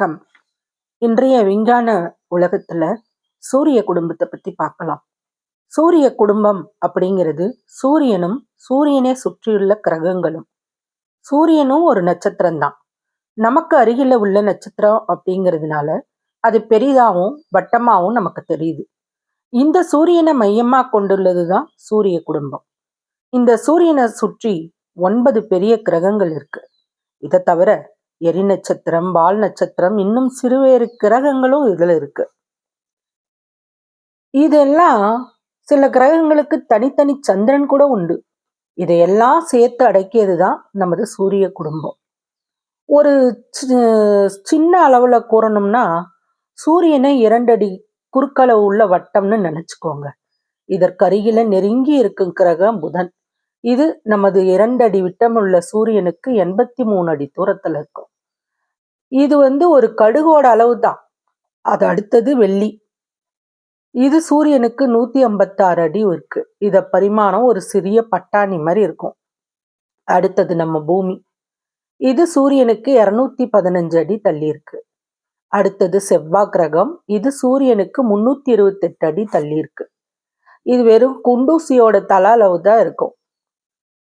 வணக்கம். இன்றைய விஞ்ஞான உலகத்துல சூரிய குடும்பத்தை பத்தி பார்க்கலாம். சூரிய குடும்பம் அப்படிங்கிறது சூரியனும் சூரியனை சுற்றியுள்ள கிரகங்களும். சூரியனும் ஒரு நட்சத்திரம் தான் நமக்கு அருகில உள்ள நட்சத்திரம் அப்படிங்கிறதுனால அது பெரிதாகவும் வட்டமாகவும் நமக்கு தெரியுது. இந்த சூரியனை மையமா கொண்டுள்ளது தான் சூரிய குடும்பம். இந்த சூரியனை சுற்றி ஒன்பது பெரிய கிரகங்கள் இருக்கு. இதை தவிர எரி நட்சத்திரம் வால் நட்சத்திரம் இன்னும் சிறுவேறு கிரகங்களும் இதுல இருக்கு. இதெல்லாம் சில கிரகங்களுக்கு தனித்தனி சந்திரன் கூட உண்டு. இதையெல்லாம் சேர்த்து அடக்கியது தான் நமது சூரிய குடும்பம். ஒரு சின்ன அளவுல கூறணும்னா சூரியனை இரண்டடி குறுக்களவு உள்ள வட்டம்னு நினச்சிக்கோங்க. இதற்கு அருகில நெருங்கி இருக்கும் கிரகம் புதன். இது நமது இரண்டு அடி விட்டமுள்ள சூரியனுக்கு எண்பத்தி மூணு அடி தூரத்துல இருக்கும். இது வந்து ஒரு கடுகோட அளவு தான் அது அடுத்தது வெள்ளி. இது சூரியனுக்கு நூத்தி ஐம்பத்தாறு அடி இருக்கு. இத பரிமாணம் ஒரு சிறிய பட்டாணி மாதிரி இருக்கும். அடுத்தது நம்ம பூமி. இது சூரியனுக்கு இரநூத்தி பதினஞ்சு அடி தள்ளி இருக்கு. அடுத்தது செவ்வாய் கிரகம். இது சூரியனுக்கு முன்னூத்தி இருபத்தெட்டு அடி தள்ளி இருக்கு. இது வெறும் குண்டூசியோட தல அளவு தான் இருக்கும்.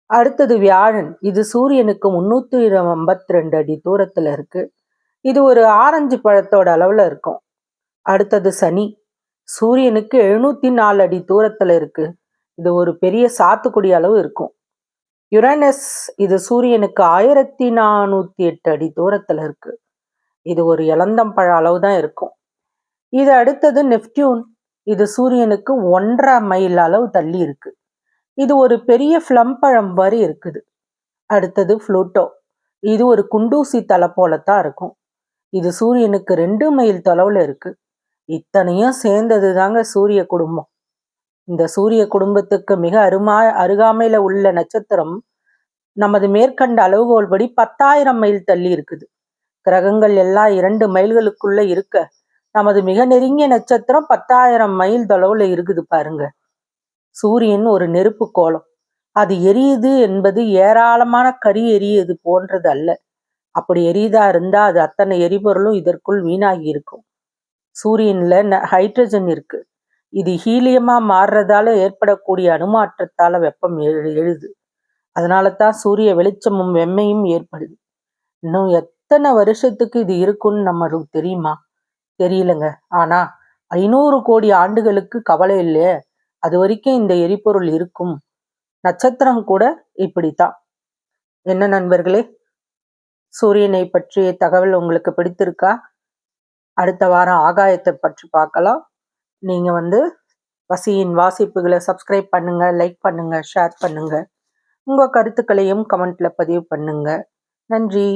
அடுத்தது வியாழன். இது சூரியனுக்கு முன்னூத்தி ஐம்பத்தி ரெண்டு அடி தூரத்துல இருக்கு. இது ஒரு ஆரஞ்சு பழத்தோட அளவுல இருக்கும். அடுத்தது சனி. சூரியனுக்கு எழுநூத்தி நாலு அடி தூரத்துல இருக்கு. இது ஒரு பெரிய சாத்துக்குடி அளவு இருக்கும். யுரேனஸ் இது சூரியனுக்கு ஆயிரத்தி நானூத்தி எட்டு அடி தூரத்துல இருக்கு. இது ஒரு இளந்தம்பழ அளவு தான் இருக்கும். இது அடுத்தது நெப்டியூன். இது சூரியனுக்கு ஒன்றரை மைல் அளவு தள்ளி இருக்கு. இது ஒரு பெரிய ஃப்ளம் பழம் மாதிரி இருக்குது. அடுத்தது ஃப்ளூட்டோ இது ஒரு குண்டூசி தலை போலத்தான் இருக்கும். இது சூரியனுக்கு ரெண்டு மைல் தொலைவில் இருக்கு. இத்தனையும் சேர்ந்தது தாங்க சூரிய குடும்பம். இந்த சூரிய குடும்பத்துக்கு மிக அருமா அருகாமையில உள்ள நட்சத்திரம் நமது மேற்கண்ட அளவுகோல் படி பத்தாயிரம் மைல் தள்ளி இருக்குது. கிரகங்கள் எல்லாம் இரண்டு மைல்களுக்குள்ள இருக்க நமது மிக நெருங்கிய நட்சத்திரம் பத்தாயிரம் மைல் தொலைவுல இருக்குது பாருங்க. சூரியன் ஒரு நெருப்பு கோலம். அது எரியுது என்பது ஏராளமான கரி எரியுது போன்றது அல்ல அப்படி எரியுதா இருந்தா அது அத்தனை எரிபொருளும் இதற்குள் வீணாகி இருக்கும். சூரியன்ல ஹைட்ரஜன் இருக்கு. இது ஹீலியமா மாறுறதால ஏற்படக்கூடிய அணுமாற்றத்தால வெப்பம் எழு எழுது. அதனால தான் சூரிய வெளிச்சமும் வெம்மையும் ஏற்படுது. இன்னும் எத்தனை வருஷத்துக்கு இது இருக்குன்னு நம்மளுக்கு தெரியுமா? தெரியலங்க. ஆனா ஐநூறு கோடி ஆண்டுகளுக்கு கவலை இல்லையே? அது வரைக்கும் இந்த எரிபொருள் இருக்கும். நட்சத்திரம் கூட இப்படித்தான். என்ன நண்பர்களே? சூரியனை பற்றிய தகவல் உங்களுக்கு பிடித்திருக்கா? அடுத்த வாரம் ஆகாயத்தை பற்றி பார்க்கலாம். நீங்கள் வந்து வசியின் வாசிப்புகளை சப்ஸ்கிரைப் பண்ணுங்க லைக் பண்ணுங்க ஷேர் பண்ணுங்க. உங்கள் கருத்துக்களையும் கமெண்ட்ல பதிவு பண்ணுங்க. நன்றி.